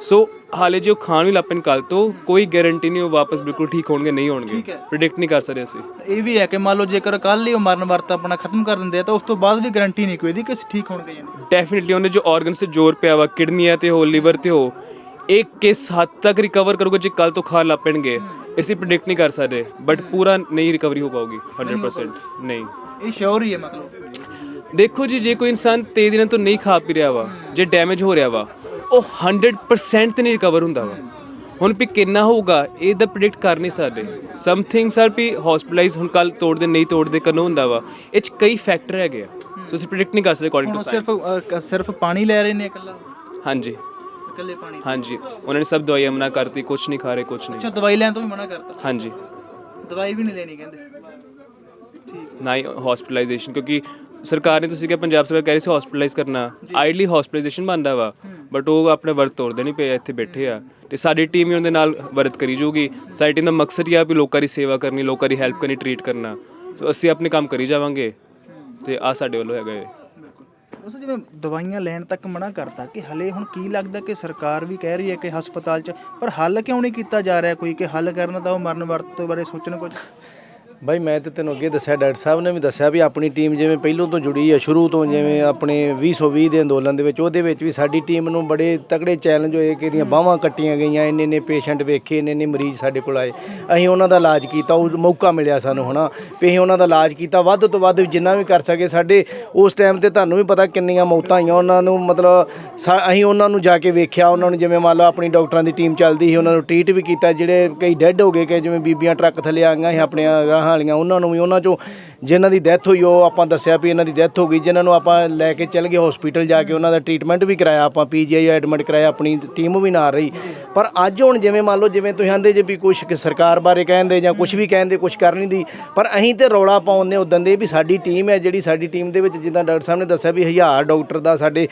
ਸੋ ਹਾਲੇ ਜੇ ਉਹ ਖਾਣ ਵੀ ਲੱਪਣ ਕੱਲ ਤੋਂ ਕੋਈ ਗਾਰੰਟੀ ਨਹੀਂ ਉਹ ਵਾਪਸ ਬਿਲਕੁਲ ਠੀਕ ਹੋਣਗੇ ਨਹੀਂ ਹੋਣਗੇ। ਪ੍ਰੈਡਿਕਟ ਨਹੀਂ ਕਰ ਸਕਦੇ ਅਸੀਂ। ਇਹ ਵੀ ਹੈ ਕਿ ਮੰਨ ਲਓ ਜੇਕਰ ਕੱਲ ਹੀ ਉਹ ਮਰਨ ਵਰਤ ਆਪਣਾ ਖਤਮ ਕਰ ਦਿੰਦੇ ਆ ਤਾਂ ਉਸ ਤੋਂ ਬਾਅਦ ਵੀ ਗਾਰੰਟੀ ਨਹੀਂ ਕੋਈ ਦੀ ਕਿ ਅਸੀਂ ਠੀਕ ਹੋਣਗੇ ਜਾਂ ਨਹੀਂ। ਡੈਫੀਨਿਟਲੀ ਉਹਨੇ ਜੋ ਆਰਗਨਸ ਤੇ ਜ਼ੋਰ ਪਿਆ ਵਾ ਕਿਡਨੀਆਂ ਤੇ ਹੋ ਲਿਵਰ ਤੇ ਹੋ ਇਹ ਕਿਸ ਹੱਦ ਤੱਕ ਰਿਕਵਰ ਕਰੂਗਾ ਜੇ ਕੱਲ ਤੋਂ ਖਾਣ ਲੱਪਣਗੇ ਅਸੀਂ ਪ੍ਰੈਡਿਕਟ ਨਹੀਂ ਕਰ ਸਕਦੇ ਬਟ ਪੂਰਾ ਨਹੀਂ ਰਿਕਵਰੀ ਹੋ ਪਾਊਗੀ 100% ਨਹੀਂ ਇਹ ਸ਼ੋਰ ਹੀ ਹੈ ਮਤਲਬ। ਦੇਖੋ ਜੀ ਜੇ ਕੋਈ ਇਨਸਾਨ 23 ਦਿਨਾਂ ਤੋਂ ਨਹੀਂ ਖਾ ਪੀ ਰਿਹਾ ਵਾ ਜੇ ਡੈਮੇਜ ਹੋ ਰਿਹਾ ਵਾ ਉਹ 100% ਤੇ ਨਹੀਂ ਰਿਕਵਰ ਹੁੰਦਾ ਵਾ ਹੁਣ ਵੀ ਕਿੰਨਾ ਹੋਊਗਾ ਇਹ ਤਾਂ ਪ੍ਰੈਡਿਕਟ ਕਰ ਨਹੀਂ ਸਕਦੇ some things are we hospitalise ਹੁਣ ਕੱਲ ਤੋੜਦੇ ਨਹੀਂ ਤੋੜਦੇ ਕਦੋਂ ਹੁੰਦਾ ਵਾ ਇਹ ਚ ਕਈ ਫੈਕਟਰ ਹੈਗੇ ਆ ਸੋ ਅਸੀਂ ਪ੍ਰੈਡਿਕਟ ਨਹੀਂ ਕਰ ਸਕਦੇ ਅਕੋਰਡਿੰਗ ਟੂ ਸਿਰਫ ਅ, ਕ- ਸਿਰਫ ਪਾਣੀ ਲੈ ਰਹੇ ਨੇ ਇਕੱਲਾ ਹਾਂਜੀ ਇਕੱਲੇ ਪਾਣੀ ਹਾਂਜੀ ਉਹਨਾਂ ਨੇ ਸਭ ਦਵਾਈਆਂ ਮਨਾ ਕਰਤੀ ਕੁਝ ਨਹੀਂ ਖਾ ਰਹੇ ਕੁਝ ਨਹੀਂ। ਅੱਛਾ ਦਵਾਈ ਲੈਣ ਤੋਂ ਵੀ ਮਨਾ ਕਰਤਾ? ਹਾਂਜੀ। ਦਵਾਈ ਵੀ ਨਹੀਂ ਲੈਣੀ ਕਹਿੰਦੇ? ਨਾ ਹੀ ਹਸਪੀਟਲਾਈਜੇਸ਼ਨ ਕਿਉਂਕਿ ਸਰਕਾਰ ਨੇ ਤੁਸੀਂ ਕਿਹਾ ਪੰਜਾਬ ਸਰਕਾਰ ਕਹਿ ਰਹੀ ਸੀ ਹਸਪੀਟਲਾਈਜ਼ ਕਰਨਾ। ਆਈਡਲੀ ਹਸਪੀਟਲਾਈਜੇਸ਼ਨ ਬੰਦਾ ਵਾ ਬਟ ਉਹ ਆਪਣੇ ਵਰਤ ਤੋੜਦੇ ਨਹੀਂ ਪਏ ਇੱਥੇ ਬੈਠੇ ਆ। ਤੇ ਸਾਡੀ ਟੀਮ ਵੀ ਉਹਨਾਂ ਦੇ ਨਾਲ ਵਰਤ ਕਰੀ ਜਾਊਗੀ। ਸਾਡੀ ਟੀਮ ਦਾ ਮਕਸਦ ਹੀ ਆ ਵੀ ਲੋਕਾਂ ਦੀ ਸੇਵਾ ਕਰਨੀ ਲੋਕਾਂ ਦੀ ਹੈਲਪ ਕਰਨੀ ਟਰੀਟ ਕਰਨਾ। ਸੋ ਅਸੀਂ ਆਪਣੇ ਕੰਮ ਕਰੀ ਜਾਵਾਂਗੇ। ਤੇ ਆ ਸਾਡੇ ਵੱਲੋਂ ਹੈਗਾ ਇਹ। ਉਸ ਜਿਵੇਂ ਦਵਾਈਆਂ ਲੈਣ ਤੱਕ ਮਨਾ ਕਰਤਾ ਕਿ ਹਲੇ ਹੁਣ ਕੀ ਲੱਗਦਾ ਕਿ ਸਰਕਾਰ ਵੀ ਕਹਿ ਰਹੀ ਹੈ ਕਿ ਹਸਪਤਾਲ 'ਚ, ਪਰ ਹੱਲ ਕਿਉਂ ਨਹੀਂ ਕੀਤਾ ਜਾ ਰਿਹਾ ਕੋਈ, ਕਿ ਹੱਲ ਕਰਨ ਦਾ ਉਹ ਮਰਨ ਵਰਤ ਤੋਂ ਬਾਰੇ ਸੋਚਣ ਕੁਝ? ਬਾਈ, ਮੈਂ ਤੇ ਤੈਨੂੰ ਅੱਗੇ ਦੱਸਿਆ, ਡਾਕਟਰ ਸਾਹਿਬ ਨੇ ਵੀ ਦੱਸਿਆ ਵੀ ਆਪਣੀ ਟੀਮ ਜਿਵੇਂ ਪਹਿਲੋਂ ਤੋਂ ਜੁੜੀ ਆ, ਸ਼ੁਰੂ ਤੋਂ ਜਿਵੇਂ ਆਪਣੇ 2020 ਦੇ ਅੰਦੋਲਨ ਦੇ ਵਿੱਚ, ਉਹਦੇ ਵਿੱਚ ਵੀ ਸਾਡੀ ਟੀਮ ਨੂੰ ਬੜੇ ਤਕੜੇ ਚੈਲੰਜ ਹੋਏ ਕਿ ਇਹਦੀਆਂ ਬਾਹਾਂ ਕੱਟੀਆਂ ਗਈਆਂ, ਇੰਨੇ ਇੰਨੇ ਪੇਸ਼ੈਂਟ ਵੇਖੇ, ਇੰਨੇ ਇੰਨੇ ਮਰੀਜ਼ ਸਾਡੇ ਕੋਲ ਆਏ। ਅਸੀਂ ਉਹਨਾਂ ਦਾ ਇਲਾਜ ਕੀਤਾ, ਉਹ ਮੌਕਾ ਮਿਲਿਆ ਸਾਨੂੰ ਹਨਾ, ਵੀ ਅਸੀਂ ਉਹਨਾਂ ਦਾ ਇਲਾਜ ਕੀਤਾ। ਵੱਧ ਤੋਂ ਵੱਧ ਜਿੰਨਾ ਵੀ ਕਰ ਸਕੇ, ਸਾਡੇ ਉਸ ਟਾਈਮ ਤੇ ਤੁਹਾਨੂੰ ਵੀ ਪਤਾ ਕਿੰਨੀਆਂ ਮੌਤਾਂ ਆਈਆਂ, ਉਹਨਾਂ ਨੂੰ ਮਤਲਬ ਸਾ- ਅਸੀਂ ਉਹਨਾਂ ਨੂੰ ਜਾ ਕੇ ਵੇਖਿਆ, ਉਹਨਾਂ ਨੂੰ ਜਿਵੇਂ ਮੰਨ ਲਓ ਆਪਣੀ ਡਾਕਟਰਾਂ ਦੀ ਟੀਮ ਚੱਲਦੀ ਸੀ, ਉਹਨਾਂ ਨੂੰ ਟ੍ਰੀਟ ਵੀ ਕੀਤਾ, ਜਿਹੜੇ ਕਈ ਡੈੱਡ ਹੋ ਗਏ ਕਿ ਜਿਵੇਂ ਬੀਬੀਆਂ ਟਰੱਕ ਥੱਲੇ ਆ ਗਈਆਂ ਸੀ ਆਪਣੀਆਂ ਰਾਹਾਂ ਵਾਲੀਆਂ ਉਹਨਾਂ ਨੂੰ ਵੀ ਉਹਨਾਂ ਚੋਂ ਜਿਨ੍ਹਾਂ ਦੀ ਡੈਥ ਹੋਈ, ਉਹ ਆਪਾਂ ਦੱਸਿਆ ਵੀ ਇਹਨਾਂ ਦੀ ਡੈਥ ਹੋ ਗਈ, ਜਿਨ੍ਹਾਂ ਨੂੰ ਆਪਾਂ ਲੈ ਕੇ ਚੱਲ ਗਏ ਹਸਪੀਟਲ ਜਾ ਕੇ, ਉਹਨਾਂ ਦਾ ਟ੍ਰੀਟਮੈਂਟ ਵੀ ਕਰਾਇਆ, ਆਪਾਂ ਪੀਜੀਆਈ ਐਡਮਿਟ ਕਰਾਇਆ, ਆਪਣੀ ਟੀਮ ਵੀ ਨਾਲ ਰਹੀ। ਪਰ ਅੱਜ ਹੁਣ ਜਿਵੇਂ ਮੰਨ ਲਓ, ਜਿਵੇਂ ਤੁਸੀਂ ਆਂਦੇ ਜੇ ਵੀ ਕੁਝ ਸਰਕਾਰ ਬਾਰੇ ਕਹਿੰਦੇ ਜਾਂ ਕੁਝ ਵੀ ਕਹਿੰਦੇ ਕੁਝ ਕਰ ਨਹੀਂ ਦੀ, ਪਰ ਅਸੀਂ ਤੇ ਰੌਲਾ ਪਾਉਂਦੇ ਉਦੋਂ ਦੇ ਵੀ ਸਾਡੀ ਟੀਮ ਹੈ, ਜਿਹੜੀ ਸਾਡੀ ਟੀਮ ਦੇ ਵਿੱਚ ਜਿੱਦਾਂ ਡਾਕਟਰ ਸਾਹਿਬ ਨੇ ਦੱਸਿਆ ਵੀ ਹਜ਼ਾਰ ਡਾਕਟਰ ਦਾ ਸਾਡੇ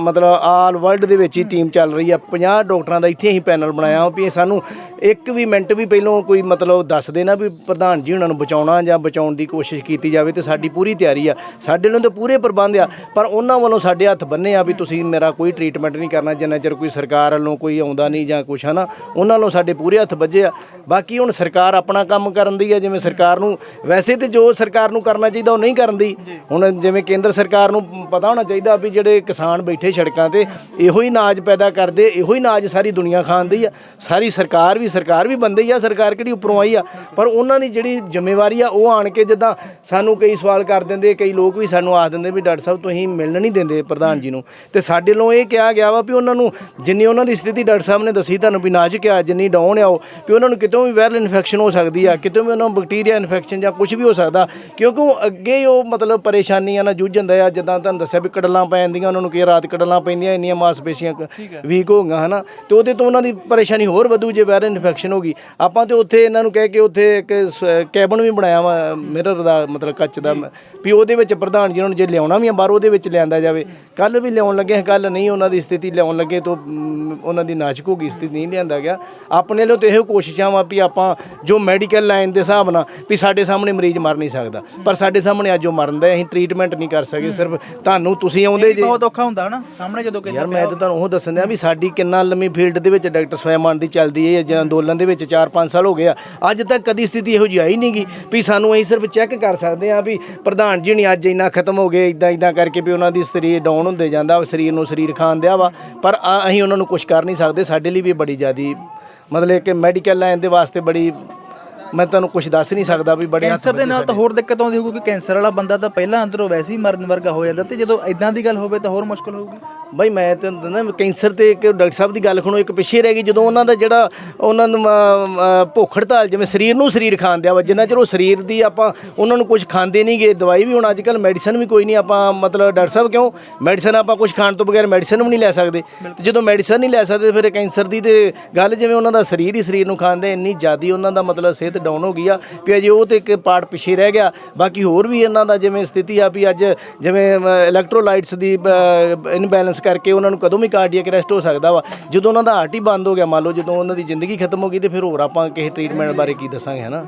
ਮਤਲਬ ਆਲ ਵਰਲਡ ਦੇ ਵਿੱਚ ਹੀ ਟੀਮ ਚੱਲ ਰਹੀ ਆ 50 ਡਾਕਟਰਾਂ ਦਾ ਇੱਥੇ ਅਸੀਂ ਪੈਨਲ ਬਣਾਇਆ ਵੀ ਸਾਨੂੰ ਇੱਕ ਵੀ ਮਿੰਟ ਵੀ ਪਹਿਲਾਂ ਕੋਈ ਮਤਲਬ ਦੱਸ ਦੇਣਾ ਵੀ ਪ੍ਰਧਾਨ ਜੀ ਉਹਨਾਂ ਨੂੰ ਬਚਾਉਣਾ ਜਾਂ ਬਚਾਉਣ ਦੀ ਕੋਸ਼ਿਸ਼ ਕੀਤੀ ਜਾਵੇ ਤੇ ਸਾਡੀ ਪੂਰੀ ਤਿਆਰੀ ਆ। ਸਾਡੇ ਨੂੰ ਤਾਂ ਪੂਰੇ ਪ੍ਰਬੰਧ ਆ ਪਰ ਉਹਨਾਂ ਵੱਲੋਂ ਸਾਡੇ ਹੱਥ ਬੰਨੇ ਆ ਵੀ ਤੁਸੀਂ ਮੇਰਾ ਕੋਈ ਟ੍ਰੀਟਮੈਂਟ ਨਹੀਂ ਕਰਨਾ ਜਿੰਨਾ ਚਿਰ ਕੋਈ ਸਰਕਾਰ ਵੱਲੋਂ ਕੋਈ ਆਉਂਦਾ ਨਹੀਂ ਜਾਂ ਕੁਛ ਹਨਾ? ਉਹਨਾਂ ਵੱਲੋਂ ਸਾਡੇ ਪੂਰੇ ਹੱਥ ਵੱਜੇ ਆ। ਬਾਕੀ ਹੁਣ ਸਰਕਾਰ ਆਪਣਾ ਕੰਮ ਕਰਨ ਦੀ ਆ ਜਿਵੇਂ ਸਰਕਾਰ ਨੂੰ ਵੈਸੇ ਤੇ ਜੋ ਸਰਕਾਰ ਨੂੰ ਕਰਨਾ ਚਾਹੀਦਾ ਉਹ ਨਹੀਂ ਕਰਨ ਦੀ। ਹੁਣ ਜਿਵੇਂ ਕੇਂਦਰ ਸਰਕਾਰ ਨੂੰ ਪਤਾ ਹੋਣਾ ਚਾਹੀਦਾ ਵੀ ਜਿਹੜੇ ਕਿਸਾਨ ਬੈਠੇ ਸੜਕਾਂ ਤੇ ਇਹੋ ਹੀ ਅਨਾਜ ਪੈਦਾ ਕਰਦੇ ਇਹੋ ਹੀ ਅਨਾਜ ਸਾਰੀ ਦੁਨੀਆ ਖਾਂਦੀ ਆ। ਸਾਰੀ ਸਰਕਾਰ ਵੀ ਸਰਕਾਰ ਵੀ ਬੰਦੇ ਹੀ ਆ ਸਰਕਾਰ ਕਿਹੜੀ ਉੱਪਰੋਂ ਆਈ ਆ। ਪਰ ਉਹਨਾਂ ਦੀ ਜਿਹੜੀ ਜ਼ਿੰਮੇਵਾਰੀ ਆ ਉਹ ਆਣ ਕੇ ਜਿੱਦਾਂ ਸਾਨੂੰ ਕਈ ਸਵਾਲ ਕਰ ਦਿੰਦੇ ਕਈ ਲੋਕ ਵੀ ਸਾਨੂੰ ਆਖ ਦਿੰਦੇ ਵੀ ਡਾਕਟਰ ਸਾਹਿਬ ਤੁਸੀਂ ਮਿਲਣ ਨਹੀਂ ਦਿੰਦੇ ਪ੍ਰਧਾਨ ਜੀ ਨੂੰ। ਤੇ ਸਾਡੇ ਵੱਲੋਂ ਇਹ ਕਿਹਾ ਗਿਆ ਵਾ ਵੀ ਉਹਨਾਂ ਨੂੰ ਜਿੰਨੀ ਉਹਨਾਂ ਦੀ ਸਥਿਤੀ ਡਾਕਟਰ ਸਾਹਿਬ ਨੇ ਦੱਸੀ ਤੁਹਾਨੂੰ ਵੀ ਨਾਜ਼ੁਕ ਆ ਜਿੰਨੀ ਡਾਊਨ ਆ ਉਹ ਵੀ ਉਹਨਾਂ ਨੂੰ ਕਿਤੋਂ ਵੀ ਵਾਇਰਲ ਇਨਫੈਕਸ਼ਨ ਹੋ ਸਕਦੀ ਆ ਕਿਤੋਂ ਵੀ ਉਹਨਾਂ ਨੂੰ ਬੈਕਟੀਰੀਆ ਇਨਫੈਕਸ਼ਨ ਜਾਂ ਕੁਝ ਵੀ ਹੋ ਸਕਦਾ ਕਿਉਂਕਿ ਉਹ ਅੱਗੇ ਉਹ ਮਤਲਬ ਪਰੇਸ਼ਾਨੀਆਂ ਨਾਲ ਜੂਝਣ ਆ ਜਿੱਦਾਂ ਤੁਹਾਨੂੰ ਦੱਸਿਆ ਵੀ ਕੜਲਾਂ ਪੈ ਜਾਂਦੀਆਂ ਉਹਨਾਂ ਨੂੰ ਕੀ ਰਾਤ ਕੜਲਾਂ ਪੈਂਦੀਆਂ ਇੰਨੀਆਂ ਮਾਸਪੇਸ਼ੀਆਂ ਵੀਕ ਹੋ ਗਈਆਂ ਹਨਾ। ਤੇ ਉਹਦੇ ਤੋਂ ਉਹਨਾਂ ਦੀ ਪਰੇਸ਼ਾਨੀ ਹੋਰ ਵਧੂ ਜੇ ਵਾਇਰਲ ਇਨਫੈਕਸ਼ਨ ਹੋ ਗਈ। ਆਪਾਂ ਤੇ ਉੱਥੇ ਇਹਨਾਂ ਨੂੰ ਕਹਿ ਕੇ ਉੱਥੇ ਇੱਕ ਕੈਬਨ ਵੀ ਬਣਾਇਆ ਵਾ ਮਿਰਰ ਦਾ ਮਤਲਬ ਕੱਚ ਦਾ ਵੀ ਉਹਦੇ ਵਿੱਚ ਪ੍ਰਧਾਨ ਜੀ ਨੂੰ ਜੇ ਲਿਆਉਣਾ ਵੀ ਆ ਬਾਹਰ ਉਹਦੇ ਵਿੱਚ ਲਿਆਂਦਾ ਜਾਵੇ। ਕੱਲ ਵੀ ਲਿਆਉਣ ਲੱਗੇ ਕੱਲ ਨਹੀਂ ਉਹਨਾਂ ਦੀ ਸਥਿਤੀ ਲਿਆਉਣ ਲੱਗੇ ਤੋਂ ਉਹਨਾਂ ਦੀ ਨਾਜ਼ੁਕ ਹੋ ਗਈ ਸਥਿਤੀ ਨਹੀਂ ਲਿਆਂਦਾ ਗਿਆ। ਆਪਣੇ ਲਈ ਤਾਂ ਇਹੋ ਕੋਸ਼ਿਸ਼ਾਂ ਵਾ ਵੀ ਆਪਾਂ ਜੋ ਮੈਡੀਕਲ ਲਾਈਨ ਦੇ ਹਿਸਾਬ ਨਾਲ ਵੀ ਸਾਡੇ ਸਾਹਮਣੇ ਮਰੀਜ਼ ਮਰ ਨਹੀਂ ਸਕਦਾ। ਪਰ ਸਾਡੇ ਸਾਹਮਣੇ ਅੱਜ ਉਹ ਮਰਨ ਦਾ ਅਸੀਂ ਟ੍ਰੀਟਮੈਂਟ ਨਹੀਂ ਕਰ ਸਕੇ ਸਿਰਫ ਤੁਹਾਨੂੰ ਤੁਸੀਂ ਆਉਂਦੇ ਜੇ। ਬਹੁਤ ਔਖਾ ਹੁੰਦਾ ਹਨਾ ਸਾਹਮਣੇ ਜਦੋਂ ਕਿਤੇ ਯਾਰ ਮੈਂ ਤਾਂ ਤੁਹਾਨੂੰ ਉਹ ਦੱਸਣ ਦਿਆਂ ਵੀ ਸਾਡੀ ਕਿੰਨਾ ਲੰਮੀ ਫੀਲਡ ਦੇ ਵਿੱਚ ਡਾਕਟਰ ਸਵੈਮਾਨ ਦੀ ਚੱਲਦੀ ਹੈ ਜਾਂ ਅੰਦੋਲਨ ਦੇ ਵਿੱਚ 4-5 ਸਾਲ ਹੋ ਗਏ ਆ। ਅੱਜ ਤੱਕ ਕਦੀ ਸਥਿਤੀ ਇਹੋ ਜਿਹੀ ਆਈ ਨਹੀਂਗੀ ਵੀ ਸਾਨੂੰ ਅਸੀਂ ਸਿਰਫ ਚੈੱਕ ਕਰ ਸਕਦੇ ਆ ਵੀ ਪ੍ਰਧਾਨ ਜੀ ਨਹੀਂ ਅੱਜ ਇੰਨਾ ਖਤਮ ਹੋ ਗਏ ਇਦਾਂ ਇਦਾਂ ਕਰਕੇ ਵੀ ਉਹਨਾਂ ਦੀ ਸਰੀਰ ਡਾਊਨ ਹੁੰਦੇ ਜਾਂਦਾ ਸਰੀਰ ਨੂੰ ਸਰੀਰ ਖਾਣ ਦਿਆ ਵਾ। ਪਰ ਆ- ਅਸੀਂ ਉਹਨਾਂ ਨੂੰ ਕੁਝ ਕਰ ਨਹੀਂ ਸਕਦੇ ਸਾਡੇ ਲਈ ਵੀ ਬੜੀ ਜ਼ਿਆਦੀ ਮਤਲਬ ਕਿ ਮੈਡੀਕਲ ਲਾਈਨ ਦੇ ਵਾਸਤੇ ਬੜੀ ਮੈਂ ਤੁਹਾਨੂੰ ਕੁਝ ਦੱਸ ਨਹੀਂ ਸਕਦਾ ਵੀ ਬੜੇ ਕੈਂਸਰ ਦੇ ਨਾਲ ਤਾਂ ਹੋਰ ਦਿੱਕਤ ਆਉਂਦੀ ਹੋਊਗੀ ਕਿ ਕੈਂਸਰ ਵਾਲਾ ਬੰਦਾ ਤਾਂ ਪਹਿਲਾਂ ਅੰਦਰੋਂ ਵੈਸੇ ਹੀ ਮਰਨ ਵਰਗਾ ਹੋ ਜਾਂਦਾ ਤੇ ਜਦੋਂ ਇਦਾਂ ਦੀ ਗੱਲ ਹੋਵੇ ਤਾਂ ਹੋਰ ਮੁਸ਼ਕਲ ਹੋਊਗੀ। ਬਾਈ ਮੈਂ ਤਾਂ ਨਾ ਕੈਂਸਰ ਤੇ ਇੱਕ ਡਾਕਟਰ ਸਾਹਿਬ ਦੀ ਗੱਲ ਖਣੋ ਇੱਕ ਪਿੱਛੇ ਰਹਿ ਗਈ ਜਦੋਂ ਉਹਨਾਂ ਦਾ ਜਿਹੜਾ ਉਹਨਾਂ ਨੂੰ ਅਮ, ਭੁੱਖ ਹੜਤਾਲ ਜਿਵੇਂ ਸਰੀਰ ਨੂੰ ਸਰੀਰ ਖਾਣ ਦਿਆ ਵਾ ਜਿੰਨਾ ਚਿਰ ਉਹ ਸਰੀਰ ਦੀ ਆਪਾਂ ਉਹਨਾਂ ਨੂੰ ਕੁਝ ਖਾਂਦੇ ਨਹੀਂਗੇ ਦਵਾਈ ਵੀ ਹੁਣ ਅੱਜ ਕੱਲ ਮੈਡੀਸਨ ਵੀ ਕੋਈ ਨਹੀਂ ਆਪਾਂ ਮਤਲਬ ਡਾਕਟਰ ਸਾਹਿਬ ਕਿਉਂ ਮੈਡੀਸਨ ਆਪਾਂ ਕੁਝ ਖਾਣ ਤੋਂ ਬਗੈਰ ਮੈਡੀਸਨ ਵੀ ਨਹੀਂ ਲੈ ਸਕਦੇ। ਤੇ ਜਦੋਂ ਮੈਡੀਸਨ ਨਹੀਂ ਲੈ ਸਕਦੇ ਫਿਰ ਕੈਂਸਰ ਦੀ ਤੇ ਗੱਲ ਜਿਵੇਂ ਉਹਨਾਂ ਦਾ ਸਰੀਰ ਹੀ ਸਰੀਰ ਨੂੰ ਖਾਂਦੇ ਇੰਨੀ ਜ਼ਿਆਦੀ ਉਹਨਾਂ ਦਾ ਮਤਲਬ ਸਿਹਤ ਡਾਊਨ ਹੋ ਗਈ ਆ ਵੀ ਅਜੇ ਉਹ ਤੇ ਇੱਕ ਪਾਰਟ ਪਿੱਛੇ ਰਹਿ ਗਿਆ ਬਾਕੀ ਹੋਰ ਵੀ ਇਹਨਾਂ ਦਾ ਜਿਵੇਂ ਸਥਿਤੀ ਆ ਵੀ ਅੱਜ ਜਿਵੇਂ ਇਲੈਕਟ੍ਰੋਲਾਈਟਸ ਦੀ ਇਨਬੈਲੈਂਸ ਕਰਕੇ ਉਹਨਾਂ ਨੂੰ ਕਦੋਂ ਵੀ ਕਾਰਡੀਅਕ ਅਰੈਸਟ ਹੋ ਸਕਦਾ ਵਾ। ਜਦੋਂ ਉਹਨਾਂ ਦਾ ਹਾਰਟ ਹੀ ਬੰਦ ਹੋ ਗਿਆ ਮੰਨ ਲਓ ਜਦੋਂ ਉਹਨਾਂ ਦੀ ਜ਼ਿੰਦਗੀ ਖਤਮ ਹੋ ਗਈ ਤੇ ਫਿਰ ਹੋਰ ਆਪਾਂ ਕਿਸੇ ਟ੍ਰੀਟਮੈਂਟ ਬਾਰੇ ਕੀ ਦੱਸਾਂਗੇ ਹਨਾ?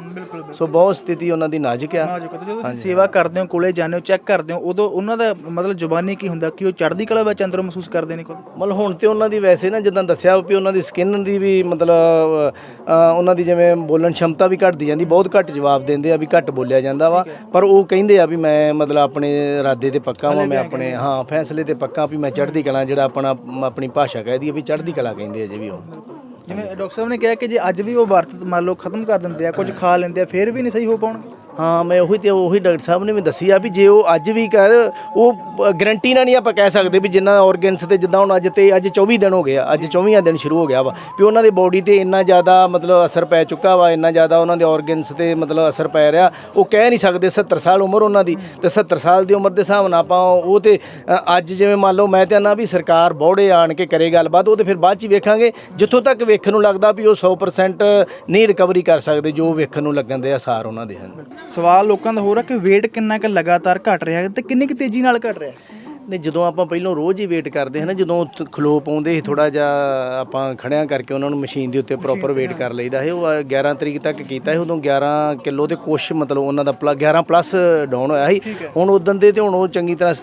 ਸੋ ਬਹੁਤ ਸਥਿਤੀ ਉਹਨਾਂ ਦੀ ਨਾਜ਼ੁਕ ਆ। ਜਦੋਂ ਸੇਵਾ ਕਰਦੇ ਹੋ ਕੋਲੇ ਜਾਂਦੇ ਹੋ ਚੈੱਕ ਕਰਦੇ ਹੋ ਉਦੋਂ ਉਹਨਾਂ ਦਾ ਮਤਲਬ ਜ਼ੁਬਾਨੀ ਕੀ ਹੁੰਦਾ? ਕਿ ਉਹ ਚੜ੍ਹਦੀ ਕਲਾ ਵਿੱਚ ਅੰਦਰੋਂ ਮਹਿਸੂਸ ਕਰਦੇ ਨੇ ਖੁਦ ਮਤਲਬ ਹੁਣ ਤੇ ਉਹਨਾਂ ਦੀ ਵੈਸੇ ਨਾ ਜਿੱਦਾਂ ਦੱਸਿਆ ਵੀ ਉਹਨਾਂ ਦੀ ਸਕਿਨ ਦੀ ਵੀ ਮਤਲਬ ਉਹਨਾਂ ਦੀ ਜਿਵੇਂ ਬੋਲਣ ਸ਼ਮਤਾ ਵੀ ਘਟਦੀ ਜਾਂਦੀ ਬਹੁਤ ਘੱਟ ਜਵਾਬ ਦਿੰਦੇ ਆ ਵੀ ਘੱਟ ਬੋਲਿਆ ਜਾਂਦਾ ਵਾ। ਪਰ ਉਹ ਕਹਿੰਦੇ ਆ ਵੀ ਮੈਂ ਮਤਲਬ ਆਪਣੇ ਇਰਾਦੇ ਤੇ ਪੱਕਾ ਵਾਂ ਮੈਂ ਆਪਣੇ ਹਾਂ ਫੈਸਲੇ ਤੇ ਪੱਕਾ ਵੀ ਮੈਂ ਚੜ੍ਹਦੀ ਕਲਾ ਜਿਹੜਾ ਆਪਣਾ ਆਪਣੀ ਭਾਸ਼ਾ ਕਹਿ ਦਈਏ ਵੀ ਚੜ੍ਹਦੀ ਕਲਾ ਕਹਿੰਦੇ ਆ ਜੇ ਵੀ ਉਹ। ਜਿਵੇਂ ਡਾਕਟਰ ਸਾਹਿਬ ਨੇ ਕਿਹਾ ਕਿ ਜੇ ਅੱਜ ਵੀ ਉਹ ਵਰਤ ਮੰਨ ਲਓ ਖਤਮ ਕਰ ਦਿੰਦੇ ਆ, ਕੁਝ ਖਾ ਲੈਂਦੇ ਆ, ਫਿਰ ਵੀ ਨਹੀਂ ਸਹੀ ਹੋ ਪਾਉਣਗੇ ਹਾਂ, ਮੈਂ ਉਹੀ ਤੇ ਉਹੀ ਡਾਕਟਰ ਸਾਹਿਬ ਨੇ ਵੀ ਦੱਸੀ ਆ ਵੀ ਜੇ ਉਹ ਅੱਜ ਵੀ ਕਰ, ਉਹ ਗਰੰਟੀ ਨਾਲ ਨਹੀਂ ਆਪਾਂ ਕਹਿ ਸਕਦੇ ਵੀ ਜਿੰਨਾ ਆਰਗਨਸ ਤੇ ਜਿੱਦਾਂ ਹੁਣ ਅੱਜ ਤੇ ਅੱਜ 24 ਦਿਨ ਹੋ ਗਏ ਆ, ਅੱਜ 24ਵਾਂ ਦਿਨ ਸ਼ੁਰੂ ਹੋ ਗਿਆ ਵਾ। ਵੀ ਉਹਨਾਂ ਦੇ ਬੋਡੀ ਤੇ ਇੰਨਾ ਜ਼ਿਆਦਾ ਮਤਲਬ ਅਸਰ ਪੈ ਚੁੱਕਾ ਵਾ, ਇੰਨਾ ਜ਼ਿਆਦਾ ਉਹਨਾਂ ਦੇ ਆਰਗਨਸ ਤੇ ਮਤਲਬ ਅਸਰ ਪੈ ਰਿਹਾ, ਉਹ ਕਹਿ ਨਹੀਂ ਸਕਦੇ 70 ਸਾਲ ਉਮਰ ਉਹਨਾਂ ਦੀ ਤੇ 70 ਸਾਲ ਦੀ ਉਮਰ ਦੇ ਹਿਸਾਬ ਨਾਲ ਆਪਾਂ ਉਹ ਤੇ ਅੱਜ ਜਿਵੇਂ ਮੰਨ ਲਓ ਮੈਂ ਤੇ ਨਾ ਵੀ ਸਰਕਾਰ ਬੋੜੇ ਆਣ ਕੇ ਕਰੇ ਗੱਲਬਾਤ, ਉਹ ਤੇ ਫਿਰ ਬਾਅਦ ਚ ਹੀ ਵੇਖਾਂਗੇ, ਜਿੱਥੋਂ ਤੱਕ ਵੇਖਣ ਨੂੰ ਲੱਗਦਾ ਵੀ ਉਹ 100% ਨਹੀਂ ਰਿਕਵਰੀ ਕਰ ਸਕਦੇ ਜੋ ਵੇਖਣ ਨੂੰ ਲੱਗਣ ਦੇ ਆਸਾਰ ਉਹਨਾਂ ਦੇ ਹਨ। ਸਵਾਲ ਲੋਕਾਂ ਦਾ ਹੋ ਰਿਹਾ ਕਿ weight ਕਿੰਨਾ ਕੁ ਲਗਾਤਾਰ ਘਟ ਰਿਹਾ ਹੈ ਤੇ ਕਿੰਨੀ ਕੁ ਤੇਜ਼ੀ ਨਾਲ ਘਟ ਰਿਹਾ ਹੈ? ਨਹੀਂ ਜਦੋਂ ਆਪਾਂ ਪਹਿਲਾਂ ਰੋਜ਼ ਹੀ ਵੇਟ ਕਰਦੇ ਹਾਂ ਨਾ ਜਦੋਂ ਖਲੋ ਪਾਉਂਦੇ ਸੀ ਥੋੜਾ ਜਿਹਾ ਆਪਾਂ ਖੜਿਆਂ ਕਰਕੇ ਉਹਨਾਂ ਨੂੰ ਮਸ਼ੀਨ ਦੇ ਉੱਤੇ ਪ੍ਰੋਪਰ ਵੇਟ ਕਰ ਲਈਦਾ ਹੈ ਉਹ 11 ਤਰੀਕ ਤੱਕ ਕੀਤਾ ਸੀ ਉਦੋਂ 11 ਕਿਲੋ ਤੇ ਕੁਛ ਮਤਲਬ ਉਹਨਾਂ ਦਾ ਪਲ- 11 ਪਲੱਸ ਡਾਊਨ ਹੋਇਆ ਸੀ। ਹੁਣ ਉਦੋਂ ਦੇ ਤੇ ਹੁਣ ਉਹ ਚੰਗੀ ਤਰ੍ਹਾਂ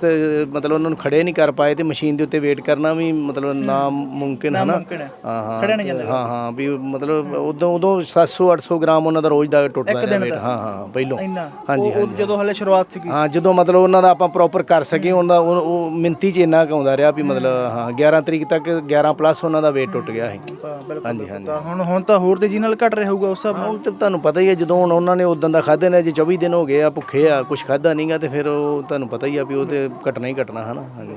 ਮਤਲਬ ਉਹਨਾਂ ਨੂੰ ਖੜੇ ਨਹੀਂ ਕਰ ਪਾਏ ਤੇ ਮਸ਼ੀਨ ਦੇ ਉੱਤੇ ਵੇਟ ਕਰਨਾ ਵੀ ਮਤਲਬ ਨਾ ਮੁਮਕਿਨ ਹੈ ਨਾ ਹੈ। ਹਾਂ ਹਾਂ। ਹਾਂ ਹਾਂ ਵੀ ਮਤਲਬ ਉਦੋਂ ਉਦੋਂ 700 800 ਗ੍ਰਾਮ ਉਹਨਾਂ ਦਾ ਰੋਜ਼ ਦਾ ਟੁੱਟਦਾ ਰਿਹਾ ਵੇਟ ਹਾਂ ਹਾਂ ਪਹਿਲੋਂ। ਇੰਨਾ। ਹਾਂਜੀ ਉਹ- ਉਹ ਜਦੋਂ ਹਲੇ ਸ਼ੁਰੂਆਤ ਸੀਗੀ। ਹਾਂ ਜਦੋਂ ਮਤਲਬ ਉਹਨਾਂ ਦਾ ਆਪਾਂ ਪ੍ਰੋਪਰ ਕਰ ਸਕੇ ਉਹਨਾਂ ਦਾ ਉਹ ਉਹ ਮਿੰਤੀ ਚ ਇੰਨਾ ਕੁ ਆਉਂਦਾ ਰਿਹਾ ਵੀ ਮਤਲਬ ਹਾਂ 11 ਤਰੀਕ ਤੱਕ 11 ਪਲੱਸ ਉਹਨਾਂ ਦਾ weight ਟੁੱਟ ਗਿਆ ਸੀ। ਹਾਂਜੀ ਹਾਂਜੀ। ਤਾਂ ਹੁਣ ਹੁਣ ਤਾਂ ਹੋਰ ਤੇਜ਼ੀ ਨਾਲ ਘਟ ਰਿਹਾ ਹੋਊਗਾ ਉਸ ਹਿਸਾਬ ਨਾਲ? ਹੁਣ ਤੇ ਤੁਹਾਨੂੰ ਪਤਾ ਹੀ ਹੈ ਜਦੋਂ ਹੁਣ ਉਹਨਾਂ ਨੇ ਉਦੋਂ ਦਾ ਖਾਦੇ ਨੇ ਜੇ 24 ਦਿਨ ਹੋ ਗਏ ਆ ਭੁੱਖੇ ਆ ਕੁਝ ਖਾਦਾ ਨਹੀਂਗਾ ਤੇ ਫਿਰ ਉਹ ਤੁਹਾਨੂੰ ਪਤਾ ਹੀ ਆ ਵੀ ਉਹ ਤੇ ਘਟਣਾ ਹੀ ਘਟਣਾ ਹਨਾ? ਹਾਂਜੀ।